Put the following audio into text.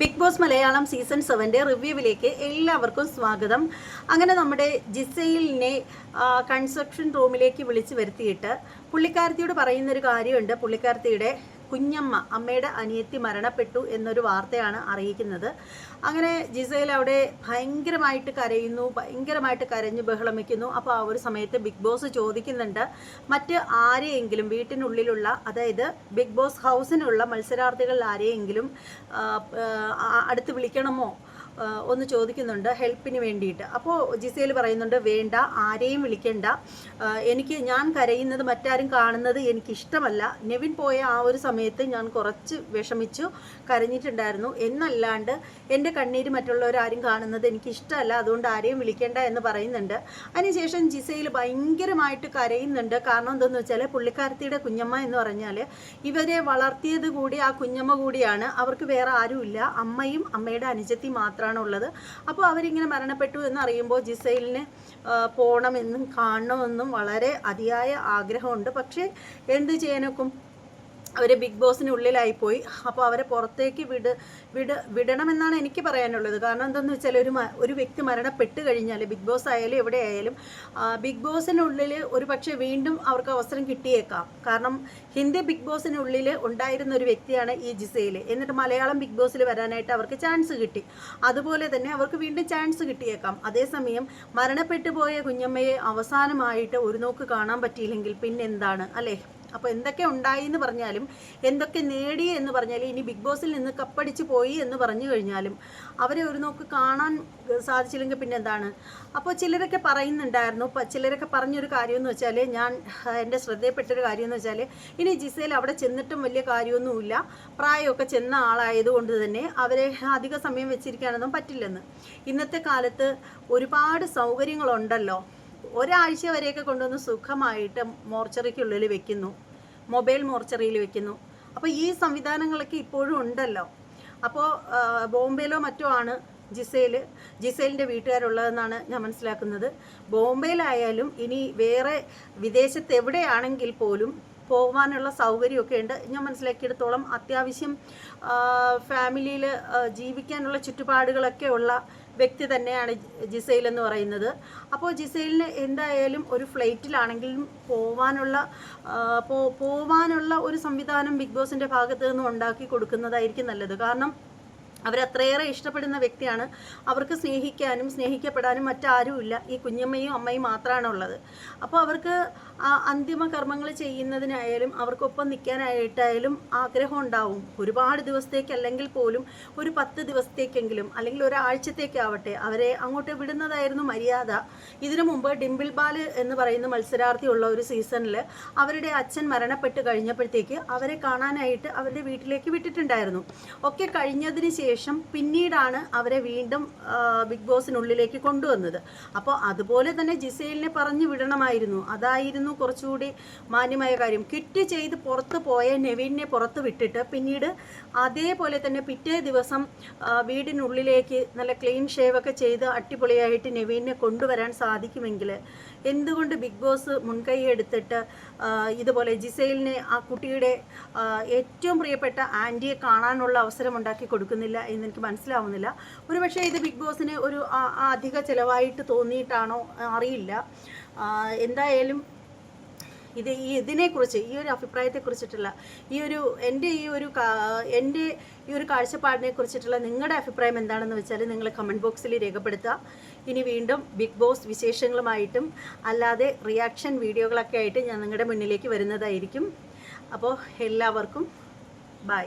Big boss Malayalam season സെവന്റെ റിവ്യൂവിലേക്ക് എല്ലാവർക്കും സ്വാഗതം. അങ്ങനെ നമ്മുടെ ജിസൈലിനെ കൺസ്ട്രക്ഷൻ റൂമിലേക്ക് വിളിച്ചു വരുത്തിയിട്ട് പുള്ളിക്കാരത്തിയോട് പറയുന്നൊരു കാര്യമുണ്ട്. പുള്ളിക്കാരത്തിയുടെ കുഞ്ഞമ്മ അമ്മയുടെ അനിയത്തി മരണപ്പെട്ടു എന്നൊരു വാർത്തയാണ് അറിയിക്കുന്നത്. അങ്ങനെ ജിസയിൽ അവിടെ ഭയങ്കരമായിട്ട് കരയുന്നു ഭയങ്കരമായിട്ട് കരഞ്ഞു ബഹളമിക്കുന്നു. അപ്പോൾ ആ ഒരു സമയത്ത് ബിഗ് ബോസ് ചോദിക്കുന്നുണ്ട് മറ്റ് ആരെയെങ്കിലും വീട്ടിനുള്ളിലുള്ള അതായത് ബിഗ് ബോസ് ഹൗസിനുള്ള മത്സരാർത്ഥികളിൽ ആരെയെങ്കിലും അടുത്ത് വിളിക്കണമോ? ഒന്ന് ചോദിക്കുന്നുണ്ട് ഹെൽപ്പിന് വേണ്ടിയിട്ട്. അപ്പോൾ ജിസേൽ പറയുന്നുണ്ട് വേണ്ട ആരെയും വിളിക്കണ്ട. എനിക്ക് ഞാൻ കരയുന്നത് മറ്റാരും കാണുന്നത് എനിക്കിഷ്ടമല്ല. നെവിൻ പോയ ആ ഒരു സമയത്ത് ഞാൻ കുറച്ച് വിഷമിച്ചു കരഞ്ഞിട്ടുണ്ടായിരുന്നു. എന്നല്ലാണ്ട് എന്റെ കണ്ണീര് മറ്റുള്ളവരാരും കാണുന്നത് എനിക്കിഷ്ടമല്ല. അതുകൊണ്ട് ആരെയും വിളിക്കേണ്ട എന്ന് പറയുന്നുണ്ട്. അതിനുശേഷം ജിസയിൽ ഭയങ്കരമായിട്ട് കരയുന്നുണ്ട്. കാരണം എന്തെന്ന് വെച്ചാൽ പുള്ളിക്കാരത്തിയുടെ കുഞ്ഞമ്മ എന്ന് പറഞ്ഞാൽ ഇവരെ വളർത്തിയത് കൂടി ആ കുഞ്ഞമ്മ കൂടിയാണ്. അവർക്ക് വേറെ ആരുമില്ല. അമ്മയും അമ്മയുടെ അനുജത്തി മാത്രമാണ് ഉള്ളത് അപ്പോൾ അവരിങ്ങനെ മരണപ്പെട്ടു എന്ന് അറിയുമ്പോൾ ജിസൈലിന് പോകണമെന്നും കാണണമെന്നും വളരെ അതിയായ ആഗ്രഹമുണ്ട്. പക്ഷേ എന്ത് ചെയ്യാനൊക്കും? അവർ ബിഗ് ബോസിനുള്ളിലായി പോയി. അപ്പോൾ അവരെ പുറത്തേക്ക് വിട് വിട് വിടണമെന്നാണ് എനിക്ക് പറയാനുള്ളത്. കാരണം എന്താണെന്ന് വെച്ചാൽ ഒരു ഒരു വ്യക്തി മരണപ്പെട്ട് കഴിഞ്ഞാൽ ബിഗ് ബോസ് ആയാലും എവിടെ ആയാലും ബിഗ് ബോസിനുള്ളിൽ ഒരു പക്ഷേ വീണ്ടും അവർക്ക് അവസരം കിട്ടിയേക്കാം. കാരണം ഹിന്ദി ബിഗ് ബോസിനുള്ളിൽ ഉണ്ടായിരുന്ന ഒരു വ്യക്തിയാണ് ഈ ജിസയിൽ എന്നിട്ട് മലയാളം ബിഗ് ബോസിൽ വരാനായിട്ട് അവർക്ക് ചാൻസ് കിട്ടി. അതുപോലെ തന്നെ അവർക്ക് വീണ്ടും ചാൻസ് കിട്ടിയേക്കാം. അതേസമയം മരണപ്പെട്ടു പോയ കുഞ്ഞമ്മയെ അവസാനമായിട്ട് ഒരു നോക്ക് കാണാൻ പറ്റിയില്ലെങ്കിൽ പിന്നെന്താണ്? അല്ലേ? അപ്പോൾ എന്തൊക്കെ ഉണ്ടായി എന്ന് പറഞ്ഞാലും എന്തൊക്കെ നേടി എന്ന് പറഞ്ഞാലും ഇനി ബിഗ് ബോസിൽ നിന്ന് കപ്പടിച്ച് പോയി എന്ന് പറഞ്ഞു കഴിഞ്ഞാലും അവരെ ഒരു നോക്ക് കാണാൻ സാധിച്ചില്ലെങ്കിൽ പിന്നെ എന്താണ്? അപ്പോൾ ചിലരൊക്കെ പറയുന്നുണ്ടായിരുന്നു ചിലരൊക്കെ പറഞ്ഞൊരു കാര്യം എന്ന് വെച്ചാൽ ഞാൻ എന്റെ ശ്രദ്ധയിൽപ്പെട്ടൊരു കാര്യം എന്ന് വെച്ചാൽ ഇനി ജിസയിൽ അവിടെ ചെന്നിട്ടും വലിയ കാര്യമൊന്നുമില്ല. പ്രായമൊക്കെ ചെന്ന ആളായതുകൊണ്ട് തന്നെ അവരെ അധിക സമയം വെച്ചിരിക്കാനൊന്നും പറ്റില്ലെന്ന്. ഇന്നത്തെ കാലത്ത് ഒരുപാട് സൗകര്യങ്ങളുണ്ടല്ലോ. ഒരാഴ്ച വരെയൊക്കെ കൊണ്ടുവന്ന് സുഖമായിട്ട് മോർച്ചറിക്കുള്ളിൽ വെക്കുന്നു. മൊബൈൽ മോർച്ചറിയിൽ വെക്കുന്നു. അപ്പോൾ ഈ സംവിധാനങ്ങളൊക്കെ ഇപ്പോഴും ഉണ്ടല്ലോ. അപ്പോൾ ബോംബെയിലോ മറ്റോ ആണ് ജിസയിൽ ജിസേലിന്റെ വീട്ടുകാരുള്ളതെന്നാണ് ഞാൻ മനസ്സിലാക്കുന്നത്. ബോംബെയിലായാലും ഇനി വേറെ വിദേശത്ത് എവിടെയാണെങ്കിൽ പോലും പോകാനുള്ള സൗകര്യമൊക്കെ ഉണ്ട്. ഞാൻ മനസ്സിലാക്കിയെടുത്തോളം അത്യാവശ്യം ഫാമിലിയിൽ ജീവിക്കാനുള്ള ചുറ്റുപാടുകളൊക്കെ ഉള്ള വ്യക്തി തന്നെയാണ് ജിസൈൽ എന്ന് പറയുന്നത്. അപ്പോൾ ജിസൈലിന് എന്തായാലും ഒരു ഫ്ലൈറ്റിലാണെങ്കിലും പോവാനുള്ള പോവാനുള്ള ഒരു സംവിധാനം ബിഗ് ബോസിന്റെ ഭാഗത്ത് നിന്നും ഉണ്ടാക്കി കൊടുക്കുന്നതായിരിക്കും നല്ലത്. കാരണം അവരത്രയേറെ ഇഷ്ടപ്പെടുന്ന വ്യക്തിയാണ്. അവർക്ക് സ്നേഹിക്കാനും സ്നേഹിക്കപ്പെടാനും മറ്റാരുമില്ല. ഈ കുഞ്ഞമ്മയും അമ്മയും മാത്രമാണ് ഉള്ളത് അപ്പോൾ അവർക്ക് അന്തിമ കർമ്മങ്ങൾ ചെയ്യുന്നതിനായാലും അവർക്കൊപ്പം നിൽക്കാനായിട്ടായാലും ആഗ്രഹം ഉണ്ടാവും ഒരുപാട് ദിവസത്തേക്ക് അല്ലെങ്കിൽ പോലും ഒരു പത്ത് ദിവസത്തേക്കെങ്കിലും അല്ലെങ്കിൽ ഒരാഴ്ചത്തേക്കാവട്ടെ അവരെ അങ്ങോട്ട് വിടുന്നതായിരുന്നു മര്യാദ. ഇതിനു മുമ്പ് ഡിംപിൾ ബാൽ എന്ന് പറയുന്ന മത്സരാർത്ഥിയുള്ള ഒരു സീസണിൽ അവരുടെ അച്ഛൻ മരണപ്പെട്ട് കഴിഞ്ഞപ്പോഴത്തേക്ക് അവരെ കാണാനായിട്ട് അവരുടെ വീട്ടിലേക്ക് വിട്ടിട്ടുണ്ടായിരുന്നു. ഒക്കെ കഴിഞ്ഞതിന് ശേഷം പിന്നീടാണ് അവരെ വീണ്ടും ബിഗ് ബോസിനുള്ളിലേക്ക് കൊണ്ടുവന്നത്. അപ്പോൾ അതുപോലെ തന്നെ ജിസേലിനെ പറഞ്ഞു വിടണമായിരുന്നു. അതായിരുന്നു കുറച്ചുകൂടി മാന്യമായ കാര്യം. കിറ്റ് ചെയ്ത് പുറത്ത് പോയ നെവിനെ പുറത്ത് വിട്ടിട്ട് പിന്നീട് അതേപോലെ തന്നെ പിറ്റേ ദിവസം വീടിനുള്ളിലേക്ക് നല്ല ക്ലീൻ ഷേവ് ഒക്കെ ചെയ്ത് അടിപൊളിയായിട്ട് നെവീനെ കൊണ്ടുവരാൻ സാധിക്കുമെങ്കിൽ എന്തുകൊണ്ട് ബിഗ് ബോസ് മുൻകൈ എടുത്തിട്ട് ഇതുപോലെ ജിസൈലിനെ ആ കുട്ടിയുടെ ഏറ്റവും പ്രിയപ്പെട്ട ആന്റിയെ കാണാനുള്ള അവസരം ഉണ്ടാക്കി കൊടുക്കുന്നില്ല എന്ന് എനിക്ക് മനസ്സിലാവുന്നില്ല. ഒരുപക്ഷെ ഇത് ബിഗ് ബോസിന് ഒരു അധിക ചിലവായിട്ട് തോന്നിയിട്ടാണോ അറിയില്ല. എന്തായാലും ഇത് ഈ ഇതിനെക്കുറിച്ച് ഈ ഒരു അഭിപ്രായത്തെക്കുറിച്ചിട്ടുള്ള ഈ ഒരു എന്റെ ഈ ഒരു എന്റെ ഈ ഒരു കാഴ്ചപ്പാടിനെ കുറിച്ചിട്ടുള്ള നിങ്ങളുടെ അഭിപ്രായം എന്താണെന്ന് വെച്ചാൽ നിങ്ങൾ കമന്റ് ബോക്സിൽ രേഖപ്പെടുത്തുക. ഇനി വീണ്ടും ബിഗ് ബോസ് വിശേഷങ്ങളുമായിട്ടും അല്ലാതെ റിയാക്ഷൻ വീഡിയോകളൊക്കെ ആയിട്ട് ഞാൻ നിങ്ങളുടെ മുന്നിലേക്ക് വരുന്നതായിരിക്കും. അപ്പോൾ എല്ലാവർക്കും ബൈ.